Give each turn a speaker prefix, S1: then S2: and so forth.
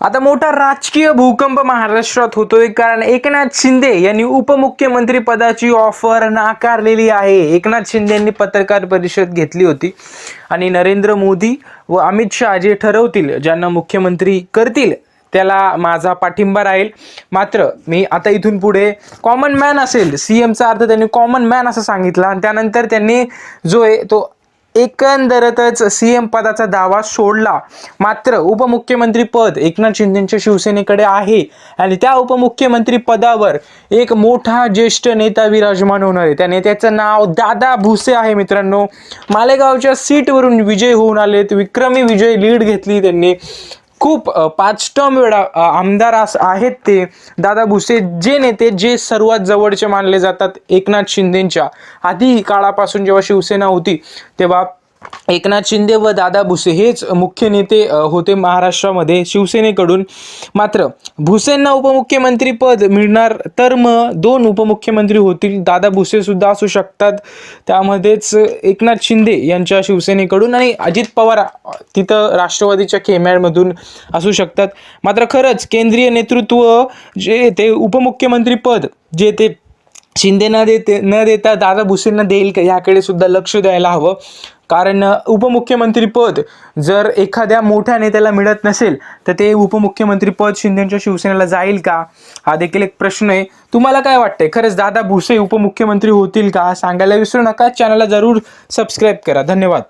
S1: आता मोठा राजकीय भूकंप महाराष्ट्रात होतोय कारण एकनाथ शिंदे यांनी उपमुख्यमंत्री पदाची ऑफर नाकारलेली आहे. एकनाथ शिंदे यांनी पत्रकार परिषद घेतली होती आणि नरेंद्र मोदी व अमित शहा जे ठरवतील ज्यांना मुख्यमंत्री करतील त्याला माझा पाठिंबा राहील. मात्र मी आता इथून पुढे कॉमन मॅन असेल. सी एमचा अर्थ त्यांनी कॉमन मॅन असं सांगितलं आणि त्यानंतर त्यांनी जो आहे तो एकंदरतच सी एम पदाचा दावा सोडला. मात्र उपमुख्यमंत्री पद एकनाथ शिंदेच्या शिवसेनेकडे आहे आणि त्या उपमुख्यमंत्री पदावर एक मोठा ज्येष्ठ नेता विराजमान होणार आहे. त्या नेत्याचं नाव दादा भुसे आहे मित्रांनो. मालेगावच्या सीटवरून विजय होऊन आलेत. विक्रमी विजय लीड घेतली त्यांनी. खूप पाच टर्म वेळा आमदार अस आहेत ते. दादा भुसे जे नेते जे सर्वात जवळचे मानले जातात एकनाथ शिंदेंच्या आधी काळापासून जेव्हा शिवसेना होती तेव्हा एकनाथ शिंदे व दादा भुसे हेच मुख्य नेते होते महाराष्ट्रामध्ये शिवसेनेकडून. मात्र भुसेंना उपमुख्यमंत्री पद मिळणार तर मग दोन उपमुख्यमंत्री होतील. दादा भुसे सुद्धा असू शकतात. त्यामध्येच एकनाथ शिंदे यांच्या शिवसेनेकडून आणि अजित पवार तिथं राष्ट्रवादीच्या खेम्याळमधून असू शकतात. मात्र खरंच केंद्रीय नेतृत्व जे ते उपमुख्यमंत्री पद जे ते शिंदे न देते न देता दादा भुसेंना देईल का याकडे सुद्धा लक्ष द्यायला हवं. कारण उपमुख्यमंत्रीपद जर एखाद्या मोठ्या नेत्याला मिळत नसेल तर ते उपमुख्यमंत्रीपद शिंदेच्या शिवसेनेला जाईल का? हा देखील एक प्रश्न आहे. तुम्हाला काय वाटतंय? खरंच दादा भुसे उपमुख्यमंत्री होतील का? सांगायला विसरू नका. चॅनलला जरूर सबस्क्राईब करा. धन्यवाद.